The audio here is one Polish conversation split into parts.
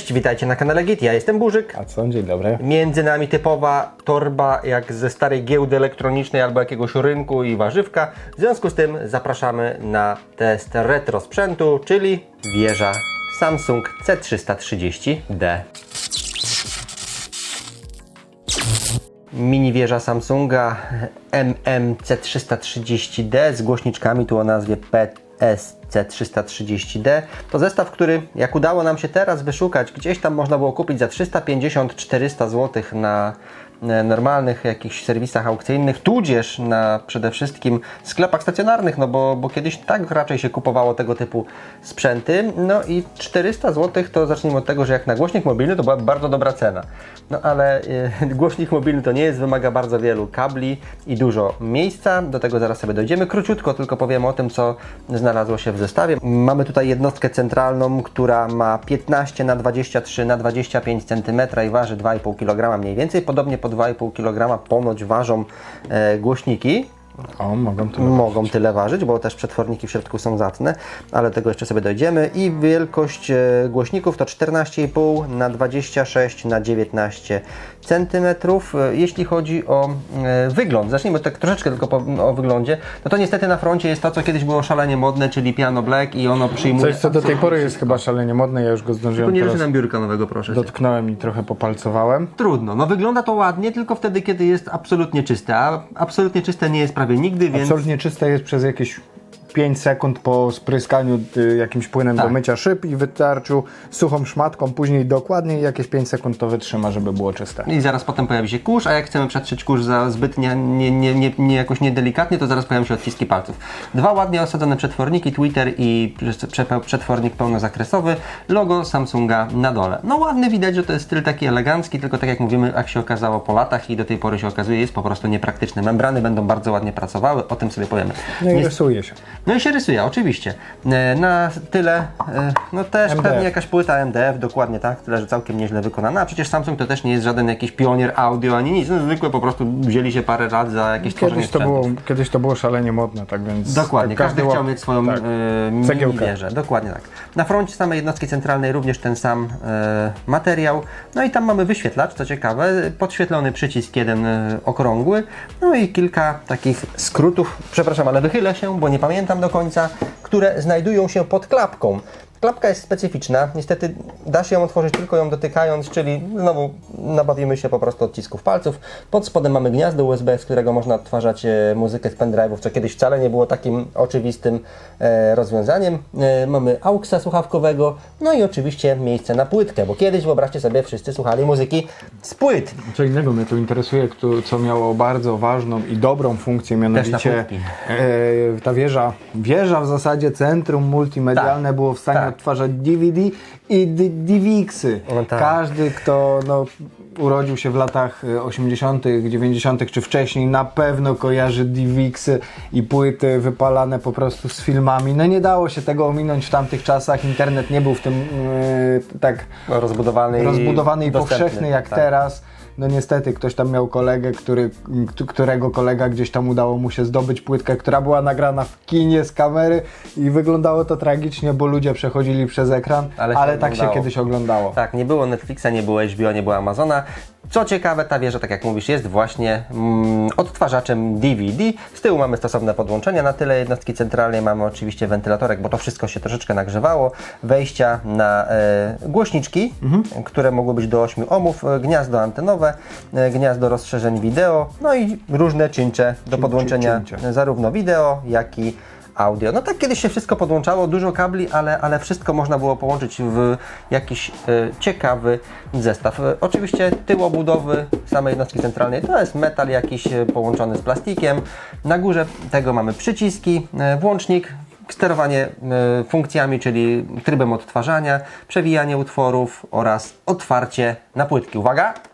Cześć, witajcie na kanale Git, ja jestem Burzyk. A co? Dzień dobry. Między nami typowa torba jak ze starej giełdy elektronicznej albo jakiegoś rynku i warzywka. W związku z tym zapraszamy na test retro sprzętu, czyli wieża Samsung C330D. Mini wieża Samsunga MMC330D z głośniczkami tu o nazwie PSC330D. To zestaw, który jak udało nam się teraz wyszukać, gdzieś tam można było kupić za 350-400 zł na normalnych jakichś serwisach aukcyjnych, tudzież na przede wszystkim sklepach stacjonarnych, no bo, bo kiedyś tak raczej się kupowało tego typu sprzęty. No i 400 zł to zacznijmy od tego, że jak na głośnik mobilny to była bardzo dobra cena. No ale e, głośnik mobilny to nie jest, wymaga bardzo wielu kabli i dużo miejsca. Do tego zaraz sobie dojdziemy. Króciutko tylko powiem o tym, co znalazło się w zestawie. Mamy tutaj jednostkę centralną, która ma 15 na 23 na 25 cm i waży 2,5 kg mniej więcej. Podobnie po 2,5 kg ponoć ważą e, głośniki. O, mogą to Mogą tyle ważyć, bo też przetworniki w środku są zacne, ale do tego jeszcze sobie dojdziemy. I wielkość e, głośników to 14,5 na 26 na 19 cm. Jeśli chodzi o e, wygląd, zacznijmy tak troszeczkę tylko po, o wyglądzie, no to niestety na froncie jest to, co kiedyś było szalenie modne, czyli piano black i ono przyjmuje... Coś, co do tej pory jest chyba szalenie modne, ja już go Tylko zdążyłem nie teraz biurka nowego, proszę. dotknąłem i trochę popalcowałem. Trudno, no wygląda to ładnie, tylko wtedy, kiedy jest absolutnie czyste, a absolutnie czyste nie jest prawie nigdy, więc... Absolutnie czyste jest przez jakieś 5 sekund po spryskaniu y, jakimś płynem Tak. do mycia szyb i wytarciu suchą szmatką, później dokładnie jakieś 5 sekund to wytrzyma, żeby było czyste. I zaraz potem pojawi się kurz, a jak chcemy przetrzeć kurz za zbyt nie, nie, nie, nie, nie jakoś niedelikatnie, to zaraz pojawią się odciski palców. Dwa ładnie osadzone przetworniki, Twitter i prze- prze- przetwornik pełnozakresowy, logo Samsunga na dole. No ładny, widać, że to jest styl taki elegancki, tylko tak jak mówimy, jak się okazało po latach i do tej pory się okazuje, jest po prostu niepraktyczny. Membrany będą bardzo ładnie pracowały, o tym sobie powiemy. No i Nie- rysuje się. No i się rysuje, oczywiście. E, Na tyle, e, no też MDF. pewnie jakaś płyta MDF, dokładnie tak, tyle, że całkiem nieźle wykonana. A przecież Samsung to też nie jest żaden jakiś pionier audio ani nic, no zwykłe po prostu wzięli się parę lat za jakieś tworzenie Kiedyś to, sprzętów. było, kiedyś to było szalenie modne, tak więc... Dokładnie, każdy łap- chciał mieć swoją tak. e, mini Cegiełkę. wieżę. Dokładnie tak. Na froncie samej jednostki centralnej również ten sam e, materiał. No i tam mamy wyświetlacz, co ciekawe, podświetlony przycisk jeden e, okrągły. No i kilka takich skrótów, przepraszam, ale wychylę się, bo nie pamiętam do końca, które znajdują się pod klapką. Klapka jest specyficzna, niestety da się ją otworzyć tylko ją dotykając, czyli znowu nabawimy się po prostu odcisków palców. Pod spodem mamy gniazdo USB, z którego można odtwarzać e, muzykę z pendrive'ów, co kiedyś wcale nie było takim oczywistym e, rozwiązaniem. E, mamy AUXa słuchawkowego, no i oczywiście miejsce na płytkę, bo kiedyś wyobraźcie sobie, wszyscy słuchali muzyki z płyt. Co innego mnie tu interesuje, co miało bardzo ważną i dobrą funkcję, mianowicie ta wieża, wieża w zasadzie centrum multimedialne Tak, było w stanie tak. Odtwarzać DVD i DVX-y. No tak. Każdy, kto no, urodził się w latach e, 80., 90. czy wcześniej, na pewno kojarzy DVX-y i płyty wypalane po prostu z filmami. No nie dało się tego ominąć w tamtych czasach. Internet nie był w tym e, tak Rozbudowany, rozbudowany i dostępny. powszechny jak Tak. teraz. No niestety ktoś tam miał kolegę, który, którego kolega gdzieś tam udało mu się zdobyć płytkę, która była nagrana w kinie z kamery i wyglądało to tragicznie, bo ludzie przechodzili przez ekran, Ale ale, się tak się kiedyś oglądało. Tak, nie było Netflixa, nie było HBO, nie było Amazona. Co ciekawe, ta wieża, tak jak mówisz, jest właśnie mm, odtwarzaczem DVD. Z tyłu mamy stosowne podłączenia. Na tyle jednostki centralnej mamy oczywiście wentylatorek, bo to wszystko się troszeczkę nagrzewało. Wejścia na e, głośniczki, które mogły być do 8 ohmów, e, gniazdo antenowe, e, gniazdo rozszerzeń wideo, no i różne czyncze do podłączenia zarówno wideo, jak i audio. No tak kiedyś się wszystko podłączało, dużo kabli, ale, ale wszystko można było połączyć w jakiś e, ciekawy zestaw. E, oczywiście tył obudowy samej jednostki centralnej to jest metal jakiś e, połączony z plastikiem. Na górze tego mamy przyciski, e, włącznik, sterowanie e, funkcjami, czyli trybem odtwarzania, przewijanie utworów oraz otwarcie na płytki. Uwaga!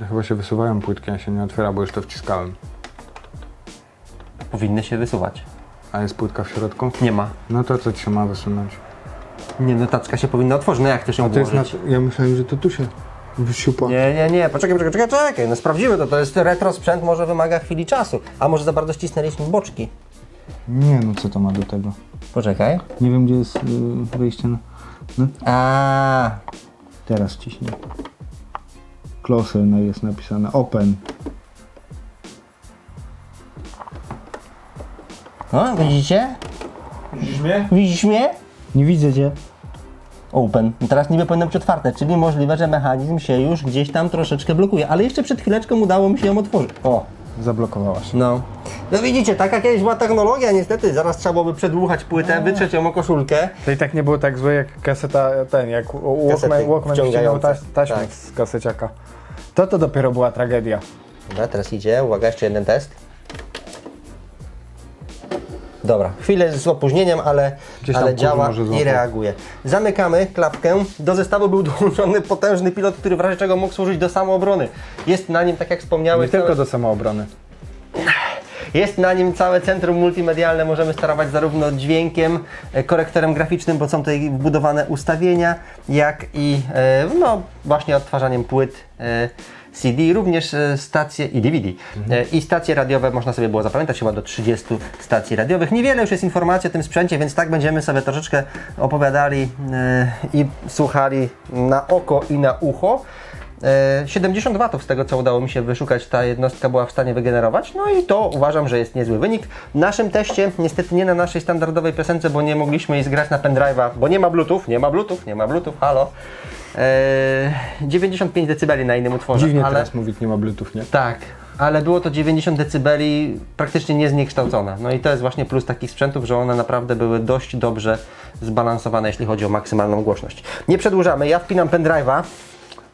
Ja chyba się wysuwają płytki, a się nie otwiera, bo już to wciskałem. Powinny się wysuwać. A jest płytka w środku? Nie ma. No to co ci się ma wysunąć? Nie, no tacka się powinna otworzyć. No jak chcesz ją A to jest na... Ja myślałem, że to tu się wysiupa. Nie, nie, nie, poczekaj, poczekaj, poczekaj, czekaj, no sprawdzimy to, to jest retro sprzęt, może wymaga chwili czasu, a może za bardzo ścisnęliśmy boczki. Nie, no co to ma do tego? Poczekaj. Nie wiem, gdzie jest y, wyjście na... A, Teraz ciśnie. Close no jest napisane. Open. o, widzicie? Widzisz mnie? Widzisz mnie? Nie widzę cię. Open. Teraz niby powinno być otwarte, czyli możliwe, że mechanizm się już gdzieś tam troszeczkę blokuje, ale jeszcze przed chwileczką udało mi się ją otworzyć. O, Zablokowałaś. no. No widzicie, taka kiedyś była technologia niestety, zaraz trzeba byłoby przedłuchać płytę, wytrzeć ją o koszulkę. To i tak nie było tak złe jak kaseta, ten, jak Walkman, Walkman ściągał wciągające. taś, taśmę Tak. z kaseciaka. To to dopiero była tragedia. Dobra, teraz idzie, uwaga, jeszcze jeden test. Dobra, chwilę z opóźnieniem, ale, Gdzieś tam ale kurz działa może i złapał. reaguje. Zamykamy klapkę. Do zestawu był dołączony potężny pilot, który w razie czego mógł służyć do samoobrony. Jest na nim, tak jak wspomniałeś, Nie tylko do samoobrony. Jest na nim całe centrum multimedialne, możemy sterować zarówno dźwiękiem, e, korektorem graficznym, bo są tutaj wbudowane ustawienia, jak i e, no, właśnie odtwarzaniem płyt e, CD, również stacje i DVD. E, I stacje radiowe można sobie było zapamiętać, chyba do 30 stacji radiowych. Niewiele już jest informacji o tym sprzęcie, więc tak będziemy sobie troszeczkę opowiadali i słuchali na oko i na ucho. E, 70 watów z tego co udało mi się wyszukać, ta jednostka była w stanie wygenerować, no i to uważam, że jest niezły wynik. W naszym teście, niestety nie na naszej standardowej piosence, bo nie mogliśmy jej zgrać na pendrive'a, bo nie ma bluetooth, nie ma bluetooth, nie ma bluetooth, halo. E, 95 dB na innym utworze, Dziwnie ale... teraz mówić, nie ma Bluetooth, nie? Tak, ale było to 90 dB praktycznie niezniekształcone. No i to jest właśnie plus takich sprzętów, że one naprawdę były dość dobrze zbalansowane, jeśli chodzi o maksymalną głośność. Nie przedłużamy, ja wpinam pendrive'a.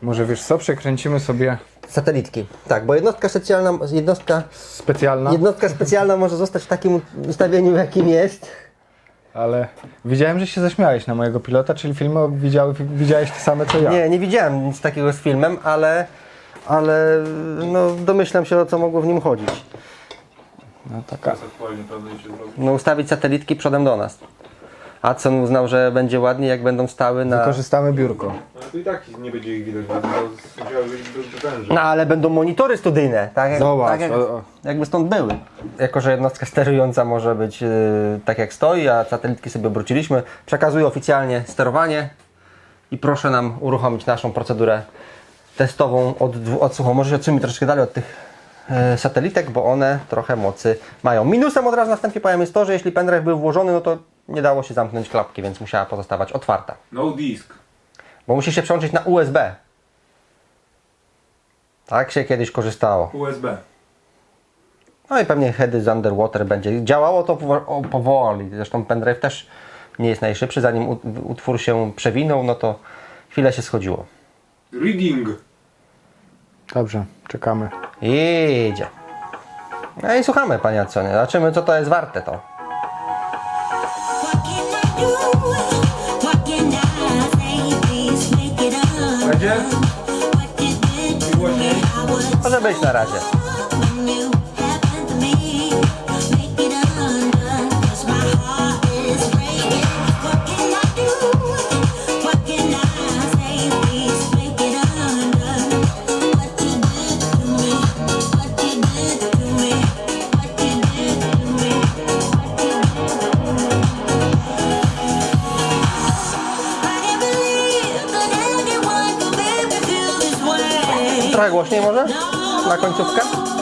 Może wiesz co, przekręcimy sobie Satelitki. Tak, bo jednostka specjalna, jednostka, specjalna, jednostka specjalna może zostać w takim ustawieniu, jakim jest. ale widziałem, że się zaśmiałeś na mojego pilota, czyli filmy widziały, widziałeś te same co ja. Nie, nie widziałem nic takiego z filmem, ale, ale no, domyślam się o co mogło w nim chodzić. No taka. No, ustawić satelitki przodem do nas. Adson uznał, że będzie ładnie, jak będą stały na... Wykorzystamy biurko. Ale to i tak nie będzie ich widać, bo musiały być. No ale będą monitory studyjne, tak? Jak, Zobacz, tak jak, o, o. jakby stąd były. Jako, że jednostka sterująca może być yy, tak jak stoi, a satelitki sobie obróciliśmy, przekazuję oficjalnie sterowanie i proszę nam uruchomić naszą procedurę testową od, od słuchał. Może się odsuńmy troszkę dalej od tych yy, satelitek, bo one trochę mocy mają. Minusem od razu na wstępie powiem jest to, że jeśli pendrive był włożony, no to nie dało się zamknąć klapki, więc musiała pozostawać otwarta. No disk. Bo musi się przełączyć na USB. Tak się kiedyś korzystało. USB. No i pewnie Heady z Underwater będzie. Działało to powoli. Zresztą pendrive też nie jest najszybszy. Zanim ut- utwór się przewinął, no to chwilę się schodziło. Reading. Dobrze, czekamy. Idzie. No i słuchamy, panie Adsonie. Zobaczymy, co to jest warte to. Będzie? Może być na razie. Głośniej może? Na końcówkę?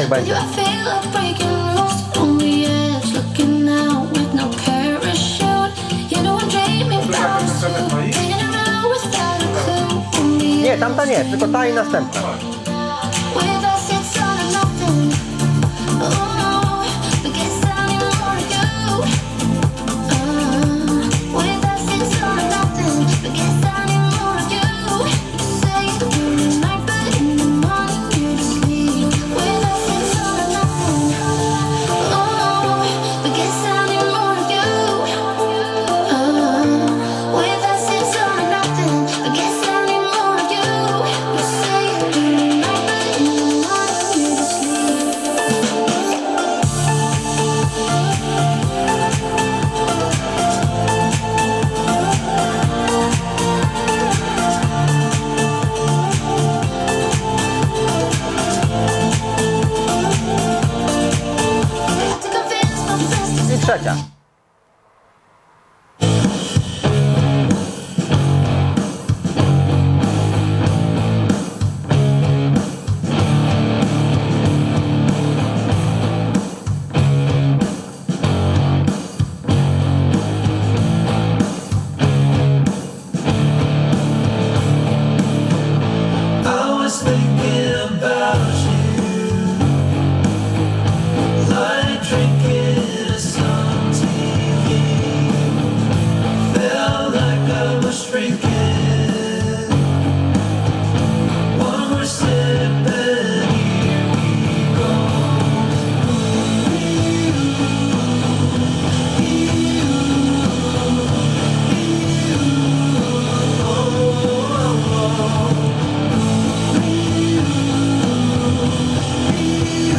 On the Nie, tamta nie, tylko ta i następna.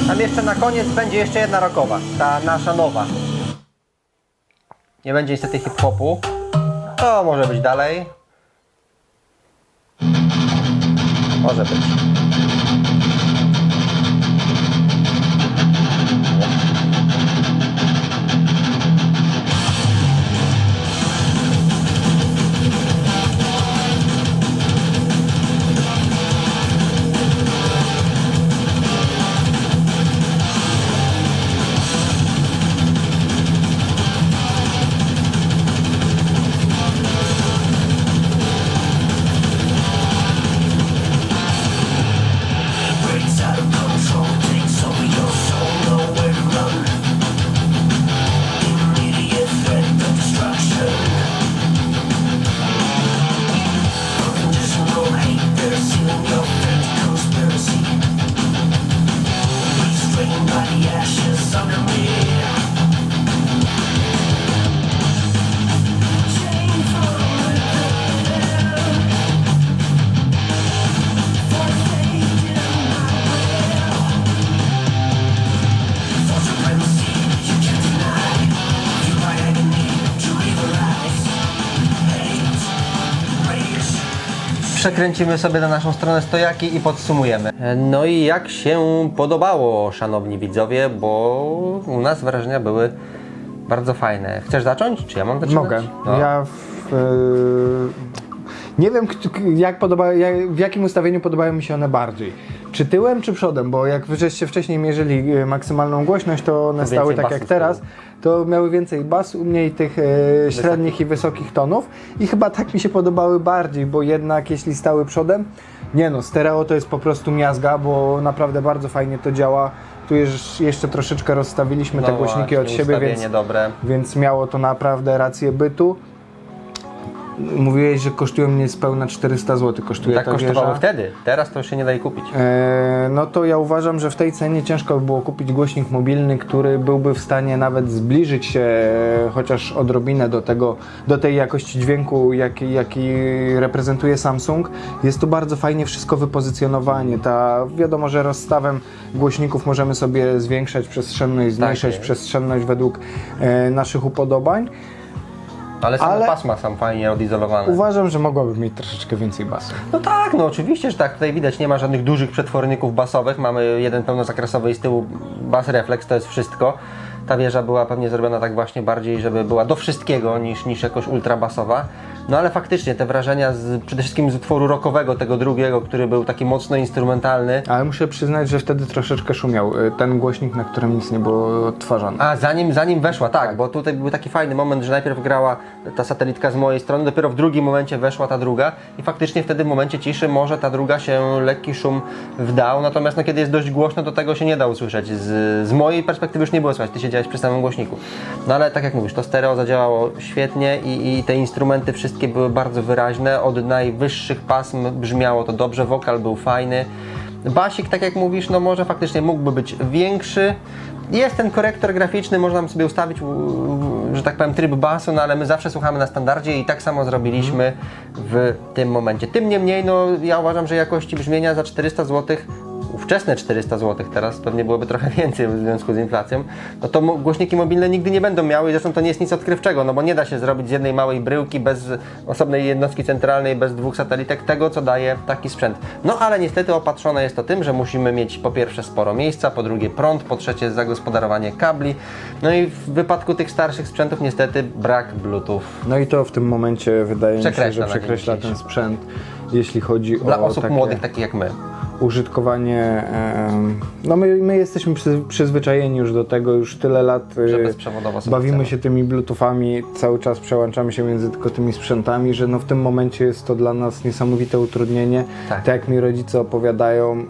Tam jeszcze na koniec będzie jeszcze jedna rockowa, ta nasza nowa. Nie będzie niestety hip-hopu. To może być dalej. Może być. Przekręcimy sobie na naszą stronę stojaki i podsumujemy. No i jak się podobało, szanowni widzowie, bo u nas wrażenia były bardzo fajne. Chcesz zacząć? Czy ja mam zaczynać? Mogę. No. Ja w, e, nie wiem, jak podoba, jak, w jakim ustawieniu podobają mi się one bardziej. Czy tyłem, czy przodem? Bo jak wy żeście wcześniej mierzyli e, maksymalną głośność, to one więcej stały tak jak teraz. tyłu. To miały więcej basu, mniej tych e, średnich i wysokich tonów. I chyba tak mi się podobały bardziej, bo jednak jeśli stały przodem, nie no, stereo to jest po prostu miazga, bo naprawdę bardzo fajnie to działa. Tu jeszcze troszeczkę rozstawiliśmy te No głośniki właśnie, od siebie, więc dobre. więc miało to naprawdę rację bytu. Mówiłeś, że kosztuje mnie spełna 400 zł. Kosztuje Tak ta kosztowało wieża. wtedy. Teraz to już się nie daje kupić. E, no to ja uważam, że w tej cenie ciężko by było kupić głośnik mobilny, który byłby w stanie nawet zbliżyć się e, chociaż odrobinę do tego, do tej jakości dźwięku, jaki, jaki reprezentuje Samsung. Jest tu bardzo fajnie wszystko wypozycjonowanie. Ta, wiadomo, że rozstawem głośników możemy sobie zwiększać przestrzenność, zmniejszać jest. przestrzenność według e, naszych upodobań. Ale same ale- pasma są fajnie odizolowane. Uważam, że mogłaby mieć troszeczkę więcej basu. No tak, no oczywiście, że tak. Tutaj widać, nie ma żadnych dużych przetworników basowych. Mamy jeden pełnozakresowy i z tyłu bas reflex, to jest wszystko. Ta wieża była pewnie zrobiona tak właśnie bardziej, żeby była do wszystkiego niż, niż jakoś ultrabasowa. No ale faktycznie te wrażenia z, przede wszystkim z utworu rockowego, tego drugiego, który był taki mocno instrumentalny. Ale muszę przyznać, że wtedy troszeczkę szumiał y, ten głośnik, na którym nic nie było odtwarzane. A, zanim, zanim weszła, tak, bo tutaj był taki fajny moment, że najpierw grała ta satelitka z mojej strony, dopiero w drugim momencie weszła ta druga i faktycznie wtedy w momencie ciszy może ta druga się lekki szum wdał, natomiast no, kiedy jest dość głośno, to tego się nie da usłyszeć. Z, z mojej perspektywy już nie było słychać, ty siedziałeś przy samym głośniku. No ale tak jak mówisz, to stereo zadziałało świetnie i, i te instrumenty wszystkie były bardzo wyraźne, od najwyższych pasm brzmiało to dobrze, wokal był fajny. Basik, tak jak mówisz, no może faktycznie mógłby być większy. Jest ten korektor graficzny, można sobie ustawić, że tak powiem, tryb basu, no ale my zawsze słuchamy na standardzie i tak samo zrobiliśmy w tym momencie. Tym niemniej, no ja uważam, że jakości brzmienia za 400 zł ówczesne 400 zł, teraz pewnie byłoby trochę więcej w związku z inflacją, no to głośniki mobilne nigdy nie będą miały i zresztą to nie jest nic odkrywczego, no bo nie da się zrobić z jednej małej bryłki bez osobnej jednostki centralnej, bez dwóch satelitek tego, co daje taki sprzęt. No ale niestety opatrzone jest to tym, że musimy mieć po pierwsze sporo miejsca, po drugie prąd, po trzecie zagospodarowanie kabli, no i w wypadku tych starszych sprzętów niestety brak Bluetooth. No i to w tym momencie wydaje mi się, że przekreśla ten sprzęt, jeśli chodzi Dla o osób takie młodych takich jak my. Użytkowanie. No my, my jesteśmy przy, przyzwyczajeni już do tego, już tyle lat Że y, bezprzewodowo bawimy chcemy. się tymi bluetoothami, cały czas przełączamy się między tylko tymi sprzętami, że no w tym momencie jest to dla nas niesamowite utrudnienie. Tak. Tak jak mi rodzice opowiadają,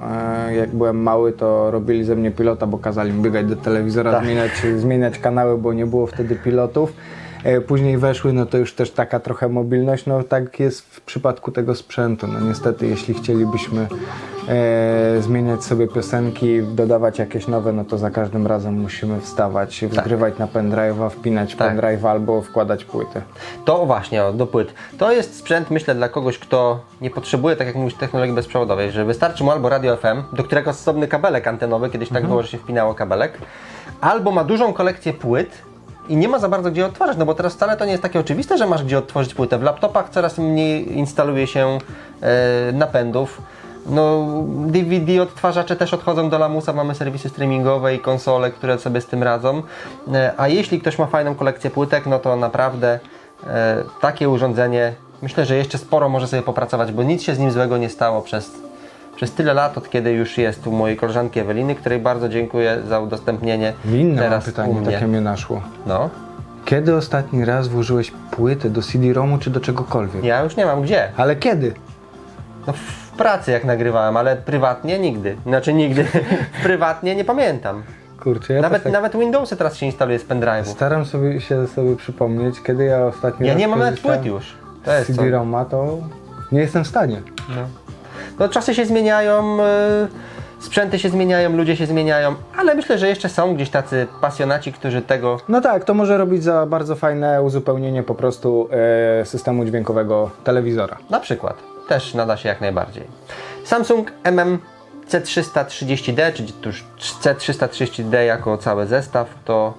e, jak byłem mały, to robili ze mnie pilota, bo kazali mi biegać do telewizora, Tak. zmieniać, zmieniać kanały, bo nie było wtedy pilotów. E, Później weszły, no to już też taka trochę mobilność, no tak jest w przypadku tego sprzętu. No niestety, jeśli chcielibyśmy e, zmieniać sobie piosenki, dodawać jakieś nowe, no to za każdym razem musimy wstawać, wgrywać na pendrive'a, wpinać Tak. pendrive albo wkładać płytę. To właśnie, o, do płyt. To jest sprzęt, myślę, dla kogoś, kto nie potrzebuje, tak jak mówisz, technologii bezprzewodowej, że wystarczy mu albo radio FM, do którego stosowny kabelek antenowy, kiedyś tak było, że się wpinało kabelek, albo ma dużą kolekcję płyt i nie ma za bardzo gdzie odtwarzać, no bo teraz wcale to nie jest takie oczywiste, że masz gdzie odtworzyć płytę. W laptopach coraz mniej instaluje się e, napędów. No, DVD odtwarzacze też odchodzą do lamusa, mamy serwisy streamingowe i konsole, które sobie z tym radzą. E, A jeśli ktoś ma fajną kolekcję płytek, no to naprawdę e, takie urządzenie, myślę, że jeszcze sporo może sobie popracować, bo nic się z nim złego nie stało przez, przez tyle lat, od kiedy już jest u mojej koleżanki Eweliny, której bardzo dziękuję za udostępnienie Inne teraz u pytanie, mnie. takie mnie naszło. No, Kiedy ostatni raz włożyłeś płytę do CD-ROMu czy do czegokolwiek? ja już nie mam gdzie. Ale kiedy? No, w pracy jak nagrywałem, ale prywatnie nigdy. Znaczy nigdy. prywatnie nie pamiętam. Kurczę, ja Nawet, tak nawet Windowsy teraz się instaluje z pendrive'u. staram sobie się sobie przypomnieć, kiedy ja ostatnio Ja nie mam nawet płyt już. To jest. CD-ROMa, to nie jestem w stanie. No, czasy się zmieniają, y, sprzęty się zmieniają, ludzie się zmieniają, ale myślę, że jeszcze są gdzieś tacy pasjonaci, którzy tego No tak, to może robić za bardzo fajne uzupełnienie po prostu e, systemu dźwiękowego telewizora. na przykład też nada się jak najbardziej. Samsung MM C330D, czyli tuż C330D jako cały zestaw, to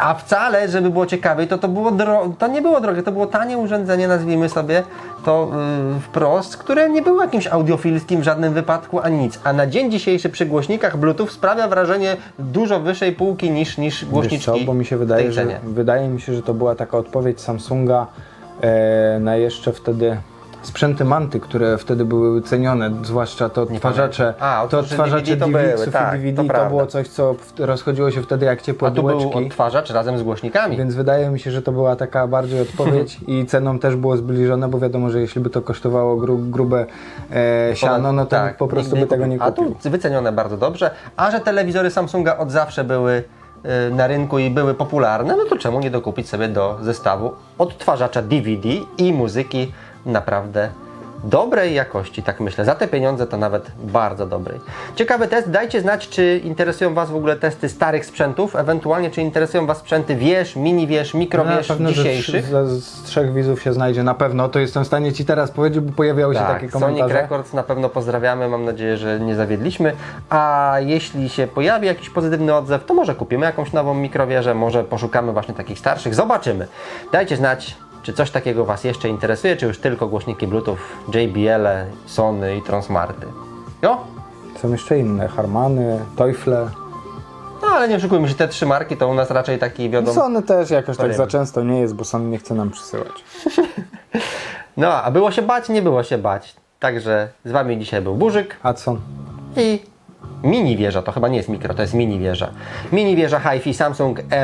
a wcale, żeby było ciekawiej, to to było dro- to nie było drogie, to było tanie urządzenie, nazwijmy sobie to yy, wprost, które nie było jakimś audiofilskim w żadnym wypadku ani nic. A na dzień dzisiejszy przy głośnikach Bluetooth sprawia wrażenie dużo wyższej półki niż, niż Wiesz głośniczki co, bo mi się wydaje, że, wydaje mi się, że to była taka odpowiedź Samsunga e, na jeszcze wtedy sprzęty Manty, które wtedy były cenione, zwłaszcza to odtwarzacze. A, to odtwarzacze DVD to były, tak, i DVD to to, prawda. było coś, co w- rozchodziło się wtedy jak ciepłe A tu był bułeczki. odtwarzacz razem z głośnikami. Więc wydaje mi się, że to była taka bardziej odpowiedź i ceną też było zbliżone, bo wiadomo, że jeśli by to kosztowało gru, grube e, siano, no to Tak, po prostu nigdy by tego nie A kupił. tu wycenione bardzo dobrze. A że telewizory Samsunga od zawsze były y, na rynku i były popularne, no to czemu nie dokupić sobie do zestawu odtwarzacza DVD i muzyki naprawdę dobrej jakości, tak myślę. Za te pieniądze to nawet bardzo dobrej. Ciekawy test. Dajcie znać, czy interesują Was w ogóle testy starych sprzętów, ewentualnie czy interesują Was sprzęty wież, mini wież, mikro No, na pewno, że dzisiejszych. z, z trzech widzów się znajdzie, na pewno. To jestem w stanie Ci teraz powiedzieć, bo pojawiały się takie Tak, Sonic komentarze. Records na pewno pozdrawiamy, mam nadzieję, że nie zawiedliśmy. A jeśli się pojawi jakiś pozytywny odzew, to może kupimy jakąś nową mikrowieżę, może poszukamy właśnie takich starszych, zobaczymy. Dajcie znać, czy coś takiego Was jeszcze interesuje, czy już tylko głośniki Bluetooth, JBL, Sony i Transmarty. Jo? Są jeszcze inne, Harmany, Teufle. No ale nie oszukujmy się, te trzy marki to u nas raczej taki wiodą. Sony też jakoś tak za często nie jest, bo Sony nie chce nam przysyłać. No a było się bać? Nie było się bać. Także z Wami dzisiaj był Burzyk. Adson. i mini wieża, to chyba nie jest mikro, to jest mini wieża. Mini wieża HiFi Samsung To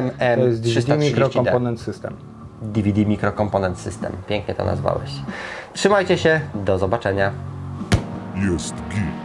jest DVD MM330D. Microkomponent System. DVD Microkomponent System. Pięknie to nazwałeś. Trzymajcie się, do zobaczenia. Jest git.